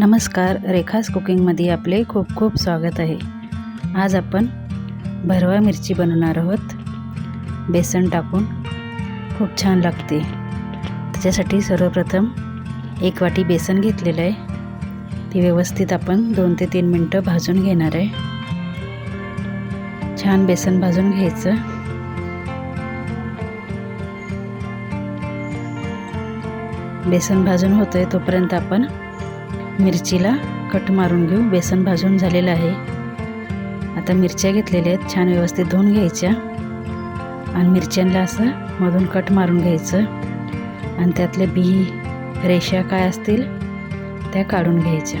नमस्कार रेखास कुकिंगमध्ये आपले खूप खूप स्वागत आहे. आज आपण भरवा मिरची बनवणार आहोत. बेसन टाकून खूप छान लागते. त्याच्यासाठी सर्वप्रथम एक वाटी बेसन घेतलेलं आहे. ती व्यवस्थित आपण दोन ते तीन मिनटं भाजून घेणार आहे. छान बेसन भाजून घ्यायचं. बेसन भाजून होतं आहे तोपर्यंत आपण मिरचीला कट मारून घेऊ बेसन भाजून झालेलं आहे. आता मिरच्या घेतलेल्या आहेत छान व्यवस्थित धुवून घ्यायच्या. आणि मिरच्यांना असं मधून कट मारून घ्यायचं. आणि त्यातले बी रेषा काय असतील त्या काढून घ्यायच्या.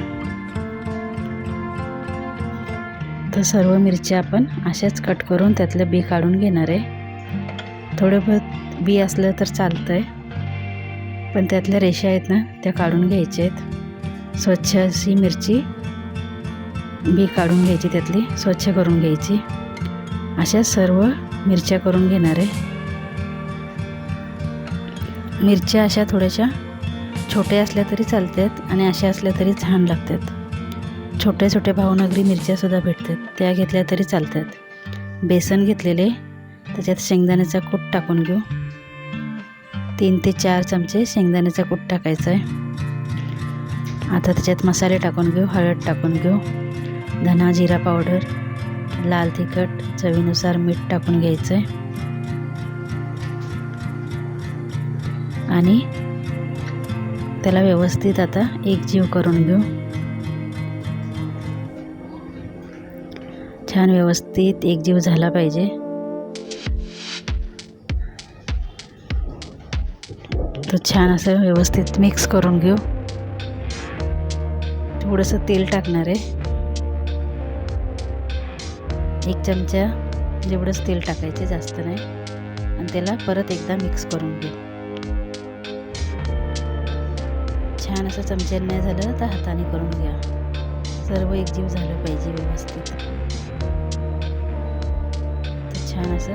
तर सर्व मिरच्या आपण अशाच कट करून त्यातलं बी काढून घेणार आहे. थोडं बहुत बी असलं तर चालतं आहे पण त्यातल्या रेषा आहेत ना त्या काढून घ्यायच्या आहेत. स्वच्छ अशी मिरची बी काढून घ्यायची त्यातली स्वच्छ करून घ्यायची. अशा सर्व मिरच्या करून घेणार आहे. मिरच्या अशा थोड्याशा छोट्या असल्या तरी चालतात आणि अशा असल्या तरी छान लागतात. छोट्या छोट्या भावनगरी मिरच्यासुद्धा भेटतात. त्या घेतल्या तरी चालतात. बेसन घेतलेले त्याच्यात शेंगदाण्याचा कूट टाकून घेऊ. तीन ते चार चमचे शेंगदाण्याचा कूट टाकायचा आहे. आता त्याच्यात मसाले टाकून घेऊ हळद टाकून घेऊ धना जिरा पावडर लाल तिखट चवीनुसार मीठ टाकून घ्यायचं आहे आणि त्याला व्यवस्थित आता एक जीव करून घेऊ. छान व्यवस्थित एक जीव झाला पाहिजे. तो छान असं व्यवस्थित मिक्स करून घेऊ. थोडंसं तेल टाकणार आहे. एक चमचा जेवढंच तेल टाकायचे जास्त नाही. आणि त्याला परत एकदा मिक्स करून घेऊ छान असं चमच्याने नाही झालं तर हाताने करून घ्या. सर्व एकजीव झालं पाहिजे व्यवस्थित. तर छान असं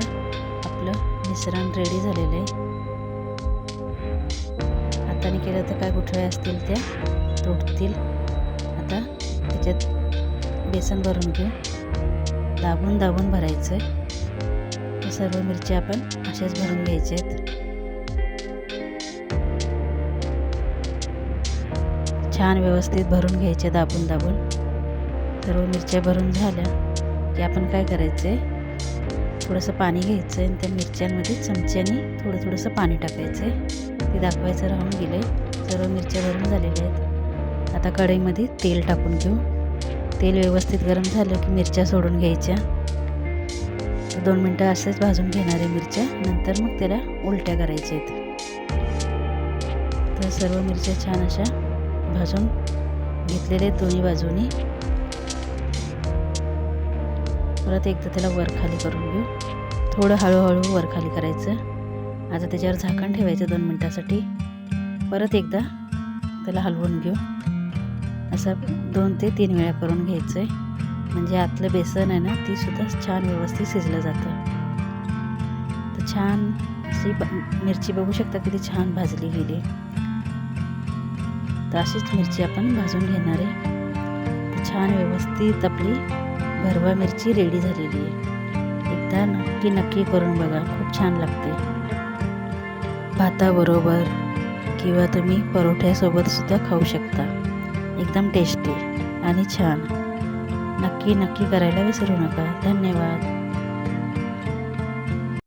आपलं मिश्रण रेडी झालेलं आहे. हाताने केलं तर काय गुठळ्या असतील त्या? तुटतील आता त्याच्यात बेसन भरून घेऊ. दाबून दाबून भरायचं आहे सर्व मिरच्या आपण अशाच भरून घ्यायच्या आहेत छान व्यवस्थित भरून घ्यायच्या दाबून दाबून. सर्व मिरच्या भरून झाल्या की आपण काय करायचं आहे थोडंसं पाणी घ्यायचं आहे आणि त्या मिरच्यांमध्ये चमच्याने थोडं थोडंसं पाणी टाकायचं आहे ते दाखवायचं राहून गेलं आहे सर्व मिरच्या भरून झालेल्या आहेत. आता कढईमध्ये तेल टाकून घेऊ. तेल व्यवस्थित गरम झालं की मिरच्या सोडून घ्यायच्या. दोन मिनटं असेच भाजून घेणार आहे मिरच्या. नंतर मग त्याला उलट्या करायच्या आहेत. तर सर्व मिरच्या छान अशा भाजून घेतलेले आहेत दोन्ही बाजूनी. परत एकदा त्याला वर खाली करून घेऊ. थोडं हळूहळू वर खाली करायचं. आता त्याच्यावर झाकण ठेवायचं दोन मिनटासाठी. परत एकदा त्याला हलवून घेऊ. असं दोन ते तीन वेळा करून घ्यायचं आहे म्हणजे आतलं बेसन आहे ना ती सुद्धा छान व्यवस्थित शिजलं जातं. तर छान अशी मिरची बघू शकता किती छान भाजली गेली. तर अशीच मिरची आपण भाजून घेणार आहे. छान व्यवस्थित आपली भरवा मिरची रेडी झालेली आहे. एकदा नक्की नक्की करून बघा खूप छान लागते. भाताबरोबर किंवा तुम्ही परोठ्यासोबत सुद्धा खाऊ शकता. एकदम टेस्टी आणि छान. नक्की नक्की करायला विसरू नका. धन्यवाद.